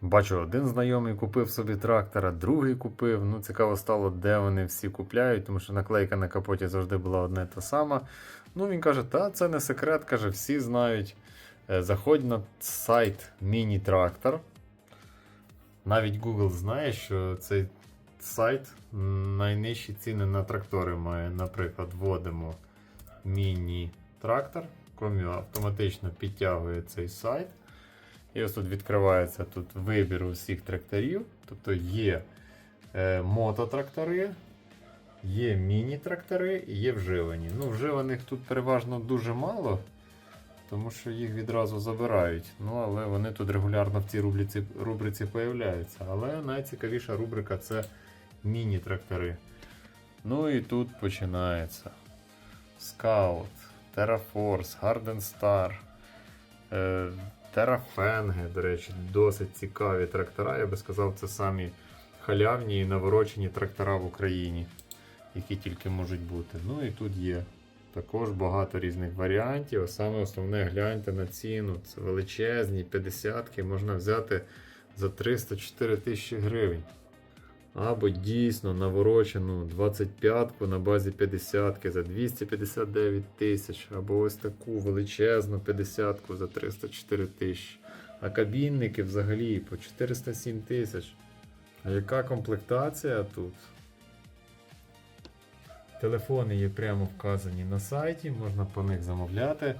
Бачу, один знайомий купив собі трактора, другий купив. Ну, цікаво стало, де вони всі купляють, тому що наклейка на капоті завжди була одна і та сама. Ну, він каже, та це не секрет, каже, всі знають. Е, Заходь на сайт Міні-трактор. Навіть Google знає, що цей сайт найнижчі ціни на трактори має. Наприклад, вводимо міні-трактор, автоматично підтягує цей сайт. І ось тут відкривається тут вибір усіх тракторів. Тобто є е, мототрактори, є міні-трактори і є вживані. Ну, вживаних тут переважно дуже мало, тому що їх відразу забирають. Ну, але вони тут регулярно в цій рубриці, рубриці появляються. Але найцікавіша рубрика це міні-трактори. Ну і тут починається Scout, TerraForce, Harden Star. Е, Терафенги, до речі, досить цікаві трактора. Я би сказав, це самі халявні і наворочені трактора в Україні, які тільки можуть бути. Ну і тут є також багато різних варіантів. А саме основне гляньте на ціну. Це величезні 50-ки можна взяти за 304 тисячі гривень. Або дійсно наворочену 25-ку на базі 50-ки за 259 тисяч, або ось таку величезну 50-ку за 304 тисячі. А кабінники взагалі по 407 тисяч. А яка комплектація тут? Телефони є прямо вказані на сайті, можна по них замовляти.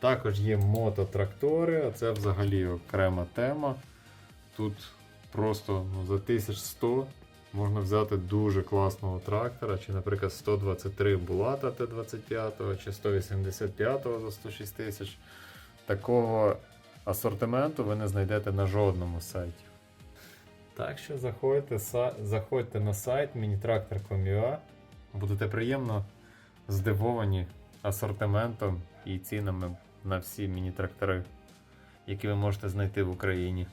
Також є мототрактори, а це взагалі окрема тема. Тут просто ну, за 1100 можна взяти дуже класного трактора, чи, наприклад, 123 Булата Т-25, чи 185 за 106 тисяч. Такого асортименту ви не знайдете на жодному сайті. Так що заходьте, заходьте на сайт minitractor.com.ua Будете приємно здивовані асортиментом і цінами на всі міні-трактори, які ви можете знайти в Україні.